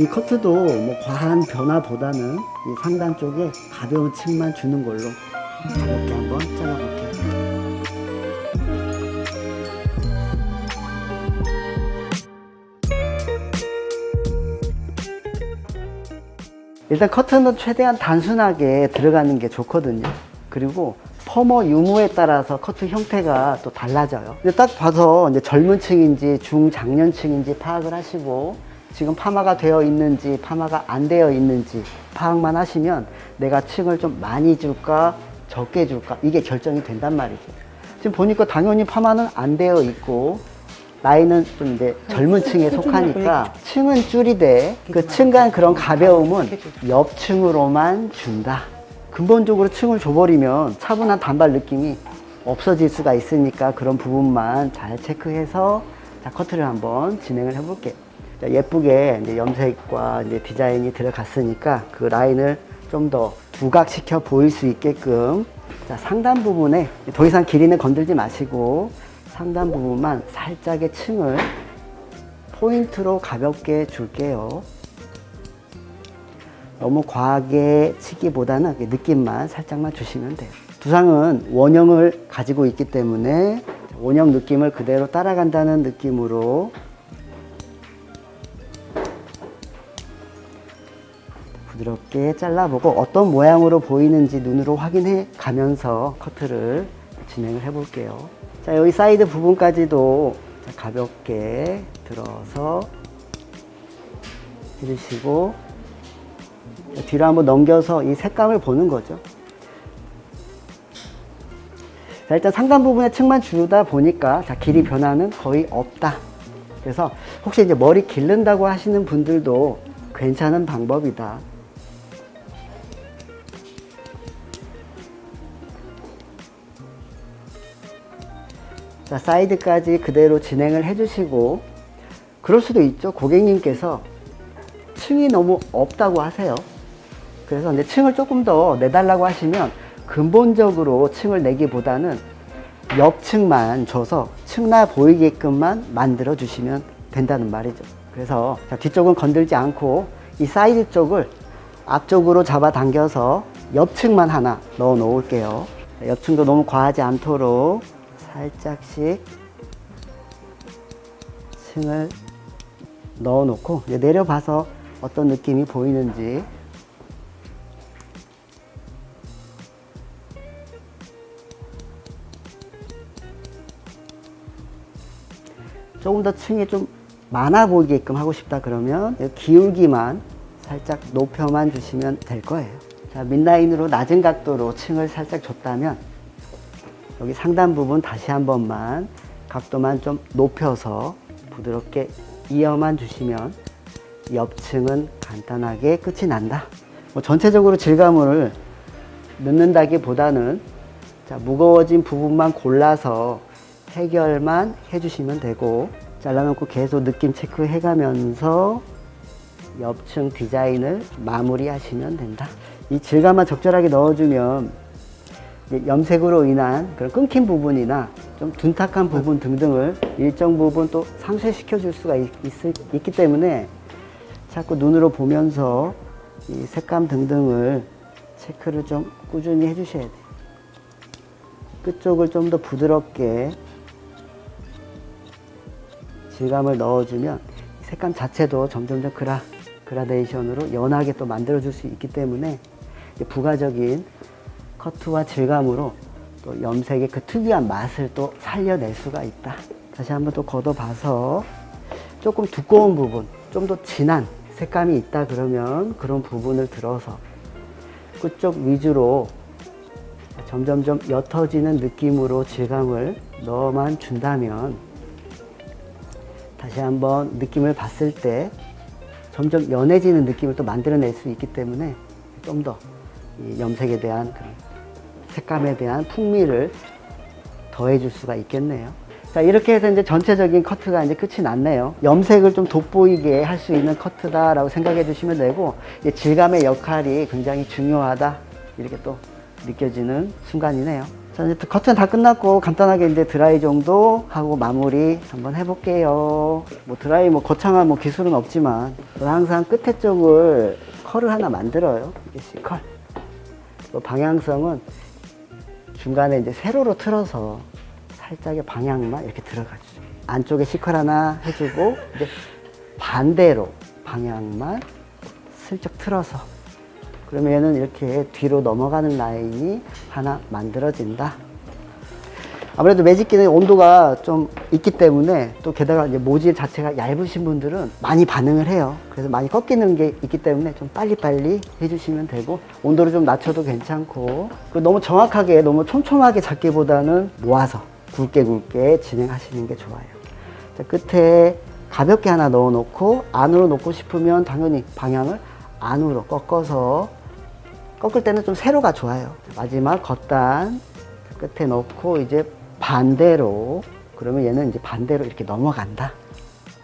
이 커트도 뭐 과한 변화보다는 이 상단 쪽에 가벼운 층만 주는 걸로 가볍게 한번 잘라볼게요. 일단 커트는 최대한 단순하게 들어가는 게 좋거든요. 그리고 퍼머 유무에 따라서 커트 형태가 또 달라져요. 근데 딱 봐서 이제 젊은 층인지 중장년층인지 파악을 하시고 지금 파마가 되어 있는지 파마가 안 되어 있는지 파악만 하시면 내가 층을 좀 많이 줄까 적게 줄까 이게 결정이 된단 말이죠. 지금 보니까 당연히 파마는 안 되어 있고 나이는 좀 이제 젊은 층에 속하니까 층은 줄이되 그 층간 그런 가벼움은 옆층으로만 준다. 근본적으로 층을 줘버리면 차분한 단발 느낌이 없어질 수가 있으니까 그런 부분만 잘 체크해서 자, 커트를 한번 진행을 해볼게요. 자, 예쁘게 이제 염색과 이제 디자인이 들어갔으니까 그 라인을 좀더 두각시켜 보일 수 있게끔 자, 상단 부분에 더 이상 길이는 건들지 마시고 상단 부분만 살짝의 층을 포인트로 가볍게 줄게요. 너무 과하게 치기보다는 그 느낌만 살짝만 주시면 돼요. 두상은 원형을 가지고 있기 때문에 원형 느낌을 그대로 따라간다는 느낌으로 부드럽게 잘라보고 어떤 모양으로 보이는지 눈으로 확인해 가면서 커트를 진행을 해 볼게요. 자, 여기 사이드 부분까지도 자, 가볍게 들어서 해주시고 자, 뒤로 한번 넘겨서 이 색감을 보는 거죠. 자, 일단 상단 부분에 층만 주다 보니까 자, 길이 변화는 거의 없다. 그래서 혹시 이제 머리 기른다고 하시는 분들도 괜찮은 방법이다. 자, 사이드까지 그대로 진행을 해주시고, 그럴 수도 있죠. 고객님께서 층이 너무 없다고 하세요. 그래서 이제 층을 조금 더 내달라고 하시면 근본적으로 층을 내기보다는 옆층만 줘서 층나 보이게끔만 만들어 주시면 된다는 말이죠. 그래서 자, 뒤쪽은 건들지 않고 이 사이드 쪽을 앞쪽으로 잡아 당겨서 옆층만 하나 넣어 놓을게요. 자, 옆층도 너무 과하지 않도록 살짝씩 층을 넣어 놓고 내려봐서 어떤 느낌이 보이는지 조금 더 층이 좀 많아 보이게끔 하고 싶다 그러면 기울기만 살짝 높여만 주시면 될 거예요. 자, mid라인으로 낮은 각도로 층을 살짝 줬다면 여기 상단 부분 다시 한 번만 각도만 좀 높여서 부드럽게 이어만 주시면 옆층은 간단하게 끝이 난다. 뭐 전체적으로 질감을 넣는다기보다는 자, 무거워진 부분만 골라서 해결만 해주시면 되고 잘라놓고 계속 느낌 체크해가면서 옆층 디자인을 마무리하시면 된다. 이 질감만 적절하게 넣어주면 염색으로 인한 그런 끊긴 부분이나 좀 둔탁한 부분 등등을 일정 부분 또 상쇄시켜 줄 수가 있, 있, 기 때문에 자꾸 눈으로 보면서 이 색감 등등을 체크를 좀 꾸준히 해 주셔야 돼요. 끝쪽을 좀 더 부드럽게 질감을 넣어주면 색감 자체도 점점점 그라, 그라데이션으로 연하게 또 만들어줄 수 있기 때문에 부가적인 커트와 질감으로 또 염색의 그 특유한 맛을 또 살려낼 수가 있다. 다시 한번 또 걷어봐서 조금 두꺼운 부분, 좀 더 진한 색감이 있다 그러면 그런 부분을 들어서 그쪽 위주로 점점점 옅어지는 느낌으로 질감을 넣어만 준다면 다시 한번 느낌을 봤을 때 점점 연해지는 느낌을 또 만들어낼 수 있기 때문에 좀 더 염색에 대한 그런 색감에 대한 풍미를 더해줄 수가 있겠네요. 자, 이렇게 해서 이제 전체적인 커트가 이제 끝이 났네요. 염색을 좀 돋보이게 할 수 있는 커트다라고 생각해 주시면 되고, 질감의 역할이 굉장히 중요하다. 이렇게 또 느껴지는 순간이네요. 자, 자, 이제 커튼 다 끝났고 간단하게 이제 드라이 정도 하고 마무리 한번 해볼게요. 뭐 드라이 뭐 거창한 뭐 기술은 없지만 항상 끝에 쪽을 컬을 하나 만들어요. 이게 C컬. 그 방향성은 중간에 이제 세로로 틀어서 살짝의 방향만 이렇게 들어가죠. 안쪽에 C컬 하나 해주고 이제 반대로 방향만 슬쩍 틀어서 그러면 얘는 이렇게 뒤로 넘어가는 라인이 하나 만들어진다. 아무래도 매직기는 온도가 좀 있기 때문에 또 게다가 이제 모질 자체가 얇으신 분들은 많이 반응을 해요. 그래서 많이 꺾이는 게 있기 때문에 좀 빨리빨리 해주시면 되고 온도를 좀 낮춰도 괜찮고 너무 정확하게 너무 촘촘하게 잡기보다는 모아서 굵게 굵게 진행하시는 게 좋아요. 자, 끝에 가볍게 하나 넣어 놓고 안으로 놓고 싶으면 당연히 방향을 안으로 꺾어서 꺾을 때는 좀 세로가 좋아요. 마지막 겉단 끝에 넣고 이제 반대로 그러면 얘는 이제 반대로 이렇게 넘어간다.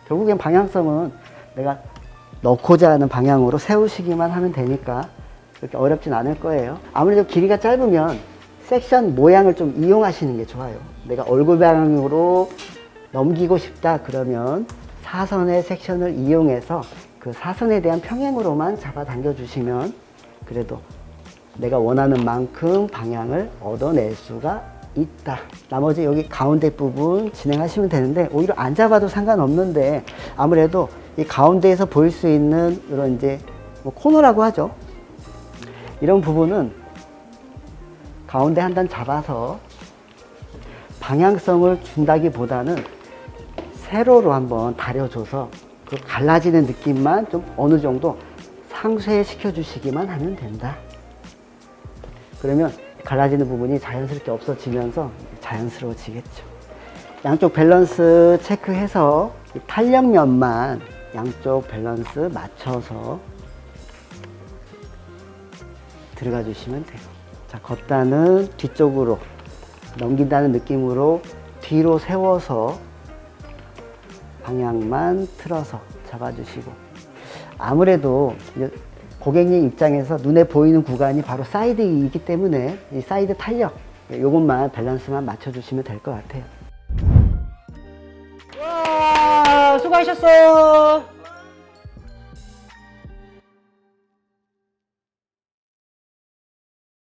결국엔 방향성은 내가 넣고자 하는 방향으로 세우시기만 하면 되니까 그렇게 어렵진 않을 거예요. 아무래도 길이가 짧으면 섹션 모양을 좀 이용하시는 게 좋아요. 내가 얼굴 방향으로 넘기고 싶다 그러면 사선의 섹션을 이용해서 그 사선에 대한 평행으로만 잡아당겨 주시면 그래도 내가 원하는 만큼 방향을 얻어낼 수가 있다. 나머지 여기 가운데 부분 진행하시면 되는데 오히려 안 잡아도 상관없는데 아무래도 이 가운데에서 보일 수 있는 이런 이제 뭐 코너라고 하죠. 이런 부분은 가운데 한 단 잡아서 방향성을 준다기보다는 세로로 한번 다려줘서 그 갈라지는 느낌만 좀 어느 정도 상쇄시켜 주시기만 하면 된다. 그러면 갈라지는 부분이 자연스럽게 없어지면서 자연스러워지겠죠. 양쪽 밸런스 체크해서 이 탄력면만 양쪽 밸런스 맞춰서 들어가 주시면 돼요. 자, 겉단은 뒤쪽으로 넘긴다는 느낌으로 뒤로 세워서 방향만 틀어서 잡아주시고 아무래도 고객님 입장에서 눈에 보이는 구간이 바로 사이드이기 때문에 이 사이드 탄력 요것만 밸런스만 맞춰주시면 될 것 같아요. 와 수고하셨어요.